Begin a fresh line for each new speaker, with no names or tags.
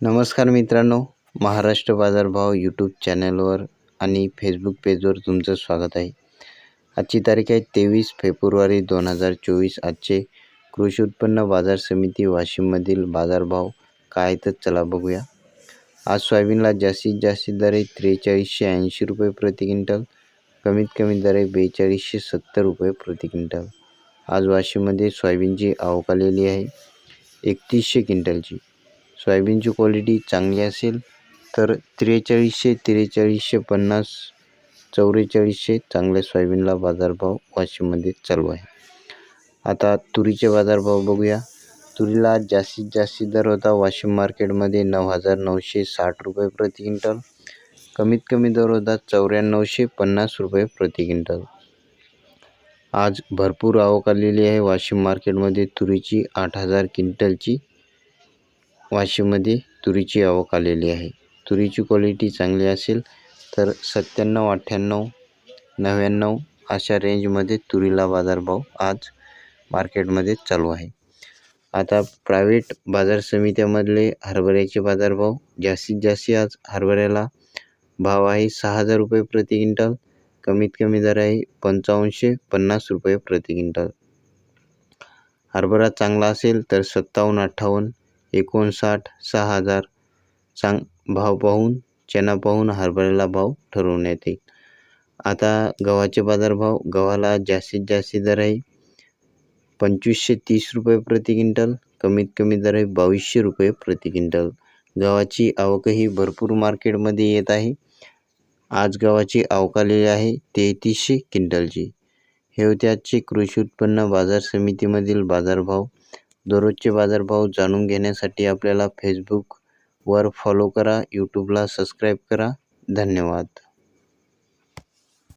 नमस्कार मित्रांनो महाराष्ट्र बाजारभाव यूट्यूब चॅनलवर आणि फेसबुक पेजवर तुमचं स्वागत आहे. आजची तारीख आहे तेवीस फेब्रुवारी दोन हजार चोवीस. आजचे कृषी उत्पन्न बाजार समिती वाशिममधील बाजारभाव काय तर चला बघूया. आज सोयाबीनला जास्तीत जास्त दर आहे त्रेचाळीसशे ऐंशी रुपये प्रति क्विंटल कमीत कमी दर आहे बेचाळीसशे सत्तर रुपये प्रति क्विंटल. आज वाशिममध्ये सोयाबीनची आवक आलेली आहे एकतीसशे क्विंटलची. सोयाबीनची क्वालिटी चांगली असेल तर त्रेचाळीसशे त्रेचाळीसशे पन्नास चौवेचाळीसशे चांगल्या सोयाबीनला बाजारभाव वाशिममध्ये चालू आहे. आता तुरीचे बाजारभाव बघूया. तुरीला आज जास्तीत जास्त दर होता वाशिम मार्केटमध्ये नऊ हजार नऊशे साठ रुपये प्रति क्विंटल. कमीत कमी दर होता चौऱ्याण्णवशे पन्नास रुपये प्रति क्विंटल. आज भरपूर आवक आलेली आहे वाशिम मार्केटमध्ये तुरीची आठ हजार क्विंटलची. वाशिममध्ये तुरीची आवक आलेली आहे. तुरीची क्वालिटी चांगली असेल तर सत्त्याण्णव अठ्ठ्याण्णव नव्याण्णव अशा रेंजमध्ये तुरीला बाजारभाव आज मार्केटमध्ये चालू आहे. आता प्रायव्हेट बाजार समित्यामधले हरभऱ्याचे बाजारभाव जास्तीत जास्त आज हरभऱ्याला भाव आहे सहा हजार रुपये प्रति क्विंटल कमीत कमी दर आहे पंचावन्नशे पन्नास रुपये प्रति क्विंटल. हरभरा चांगला असेल तर सत्तावन्न अठ्ठावन्न एकोणसाठ सहा हजार चांग भाव पाहून चणा पाहून हरभऱ्याला भाव ठरवण्यात येईल आता गव्हाचे बाजारभाव गव्हाला जास्तीत जास्त दर आहे पंचवीसशे तीस रुपये प्रति क्विंटल कमीत कमी दर आहे बावीसशे रुपये प्रति क्विंटल. गव्हाची आवकही भरपूर मार्केटमध्ये येत आहे. आज गव्हाची आवक आलेली आहे तेहतीसशे क्विंटलची. हे होते आजचे कृषी उत्पन्न बाजार समितीमधील बाजारभाव. दररोजचे बाजारभाव जाणून घेण्यासाठी आपल्याला फेसबुकवर फॉलो करा यूट्यूबला सबस्क्राईब करा. धन्यवाद.